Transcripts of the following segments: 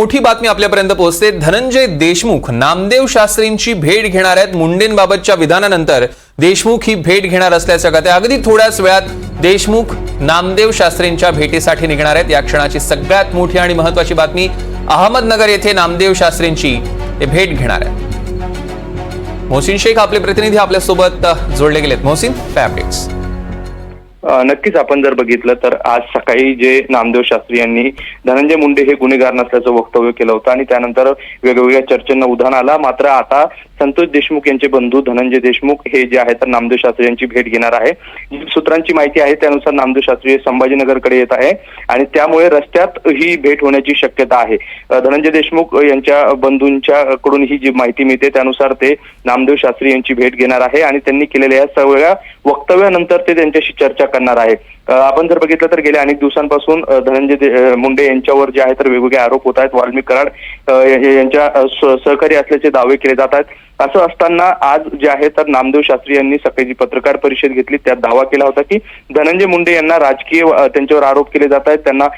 मोठी बातमी आपल्यापर्यंत पोहोचते. धनंजय देशमुख नामदेव शास्त्रींची भेट घेणार आहेत. मुंडेंबाबतच्या विधानानंतर देशमुख ही भेट घेणार असल्याचं कथ्या अगदी थोड्याच वेळात देशमुख नामदेव शास्त्रींच्या भेटीसाठी निघणार आहेत. या क्षणाची सगळ्यात मोठी आणि महत्वाची बातमी अहमदनगर येथे नामदेव शास्त्रींची ते भेट घेणार आहेत. मोहसिन शेख आपले प्रतिनिधी आपल्यासोबत जोडले गेलेत. मोहसिन काय अपडेट्स नक्कीच आपण जर बघितलं तर आज सकाळी जे नामदेव शास्त्री यांनी धनंजय मुंडे हे गुन्हेगार नसल्याचं वक्तव्य केलं होतं आणि त्यानंतर वेगवेगळ्या चर्चेंना उधाण आला. मात्र आता संतोष देशमुख यांचे बंधू धनंजय देशमुख हे जे आहे तर नामदेव शास्त्री यांची भेट घेणार आहे. सूत्रांची माहिती आहे त्यानुसार नामदेव शास्त्री संभाजीनगरकडे येत आहे आणि त्यामुळे रस्त्यात ही भेट होण्याची शक्यता आहे. धनंजय देशमुख यांच्या बंधूंच्या कडून ही जी माहिती मिळते त्यानुसार ते नामदेव शास्त्री यांची भेट घेणार आहे आणि त्यांनी केलेल्या या सगळ्या वक्तव्यानंतर ते त्यांच्याशी चर्चा करणार आहे. आपण जर बघितलं तर गेल्या अनेक दिवसांपासून धनंजय मुंडे यांच्यावर जे आहे तर वेगवेगळे आरोप होत आहेत. वाल्मिक कराड यांच्या सहकारी असल्याचे दावे केले जात आहेत. असं असताना आज जे आहे तर नामदेव शास्त्री यांनी सकाळी जी पत्रकार परिषद घेतली. त्यात दावा केला होता की धनंजय मुंडे यांना राजकीय त्यांच्यावर आरोप केले जात आहेत. त्यांना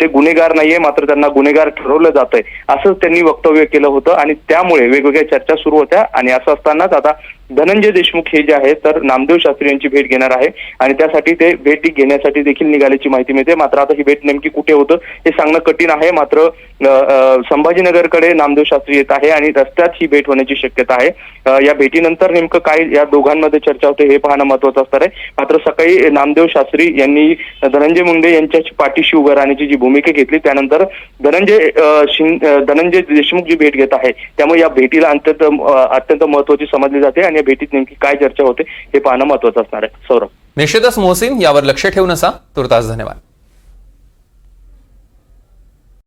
ते गुन्हेगार नाहीये मात्र त्यांना गुन्हेगार ठरवलं जात आहे. असं त्यांनी वक्तव्य केलं होतं आणि त्यामुळे वेगवेगळ्या चर्चा सुरू होत्या. आणि असं असतानाच आता धनंजय देशमुख हे जे आहे तर नामदेव शास्त्री यांची भेट घेणार आहे. आणि त्यासाठी ते भेट घेण्यासाठी देखील निघाल्याची माहिती मिळते. मात्र आता ही भेट नेमकी कुठे होतं हे सांगणं कठीण आहे. मात्र संभाजीनगरकडे नामदेव शास्त्री येत आहे आणि रस्त्यात ही भेट होण्याची शक्यता आहे. या भेटीनंतर नेमकं काय या दोघांमध्ये चर्चा होते हे पाहणं महत्वाचं असणार आहे. मात्र सकाळी नामदेव शास्त्री यांनी धनंजय मुंडे यांच्या पाठीशी उभं राहण्याची जी भूमिका घेतली त्यानंतर धनंजय धनंजय देशमुख जी भेट घेत आहे त्यामुळे या भेटीला अत्यंत अत्यंत महत्वाची समजली जाते आणि या भेटीत नेमकी काय चर्चा होते हे पाहणं महत्वाचं असणार आहे. सौरभ. निश्चितच मोहसिन यावर लक्ष ठेवून असा तुर्तास धन्यवाद.